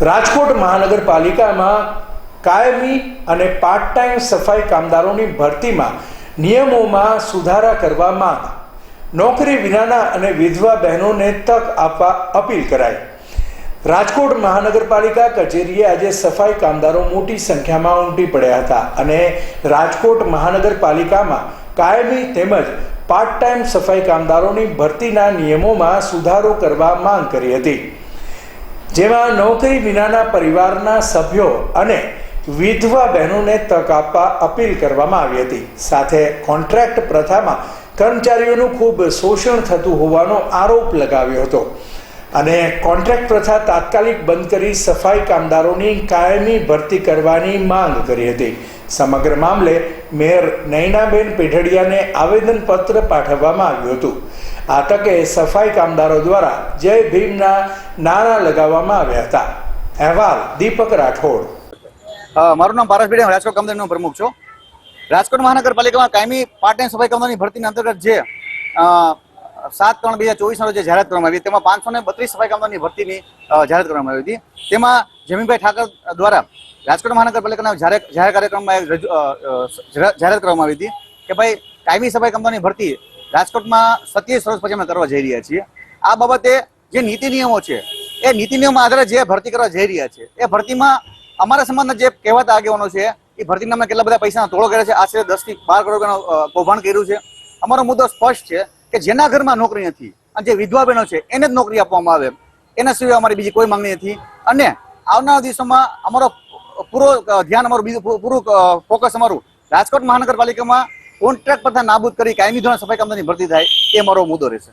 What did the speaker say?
રાજકોટ મહાનગરપાલિકામાં કાયમી અને પાર્ટ ટાઈમ સફાઈ કામદારોની ભરતીમાં નિયમોમાં સુધારા કરવા માંગ. નોકરી વિનાના અને વિધવા બહેનોને તક આપવા અપીલ કરાઈ. રાજકોટ મહાનગરપાલિકા કચેરીએ આજે સફાઈ કામદારો મોટી સંખ્યામાં ઉમટી પડ્યા હતા અને રાજકોટ મહાનગરપાલિકામાં કાયમી તેમજ પાર્ટ ટાઈમ સફાઈ કામદારોની ભરતીના નિયમોમાં સુધારો કરવા માંગ કરી હતી. જેમાં નોકરી વિનાના પરિવારના સભ્યો અને વિધવા બહેનોને તક આપવા અપીલ કરવામાં આવી હતી. સાથે કોન્ટ્રાક્ટ પ્રથામાં કર્મચારીઓનું ખૂબ શોષણ થતું હોવાનો આરોપ લગાવ્યો હતો. અને કોન્ટ્રાક્ટ પ્રથા તાત્કાલિક બંધ કરી સફાઈ કામદારોની કાયમી ભરતી કરવાની માંગ કરી હતી. સમગ્ર મામલે મેયર નૈનાબેન પેઢડિયાને આવેદનપત્ર પાઠવવામાં આવ્યું હતું. આ સફાઈ કામદારો દ્વારા જય ભીમના નારા લગાવવામાં આવ્યા હતા. અહેવાલ દીપક રાઠોડ. મારું નામ પારસ બેડી રાજકોટ કામદારીનો પ્રમુખ છું. રાજકોટ મહાનગરપાલિકામાં કાયમી પાર્ટ ટાઈમ સફાઈ કામદારની ભરતીના અંતર્ગત જે સાત ત્રણ બે હજાર ચોવીસના રોજ જાહેરાત કરવામાં આવી તેમાં પાંચસો ને બત્રીસ સફાઈ કામદારની ભરતીની જાહેરાત કરવામાં આવી હતી. તેમાં જમીનભાઈ ઠાકર દ્વારા રાજકોટ મહાનગરપાલિકાના જાહેર કાર્યક્રમમાં જાહેરાત કરવામાં આવી હતી કે ભાઈ કાયમી સફાઈ કામદારની ભરતી રાજકોટમાં સત્યાવીસ વર્ષ પછી અમે કરવા જઈ રહ્યા છીએ. આ બાબતે જે નીતિ નિયમો છે, એ નીતિ નિયમો આધારે જે ભરતી કરવા જઈ રહ્યા છે, એ ભરતીમાં અમારા સમાજના જે કહેવાતા આગેવાનો છે, એ ભરતીના અમે કેટલા બધા પૈસાનો તોડો કર્યો છે, આશરે દસથી બાર કરોડ રૂપિયાનું કૌભાંડ કર્યું છે. અમારો મુદ્દો સ્પષ્ટ છે કે જેના ઘરમાં નોકરી નથી અને જે વિધવા બહેનો છે, એને જ નોકરી આપવામાં આવે એના સિવાય અમારી બીજી કોઈ માંગણી નથી. અને આવનારા દિવસોમાં અમારો પૂરો ધ્યાન, અમારું બીજું પૂરું ફોકસ અમારું રાજકોટ મહાનગરપાલિકામાં કોન્ટ્રાક્ટ પ્રથા નાબૂદ કરી કાયમી ધોરણ સફાઈ કામદારની ભરતી થાય એ મારો મુદ્દો રહેશે.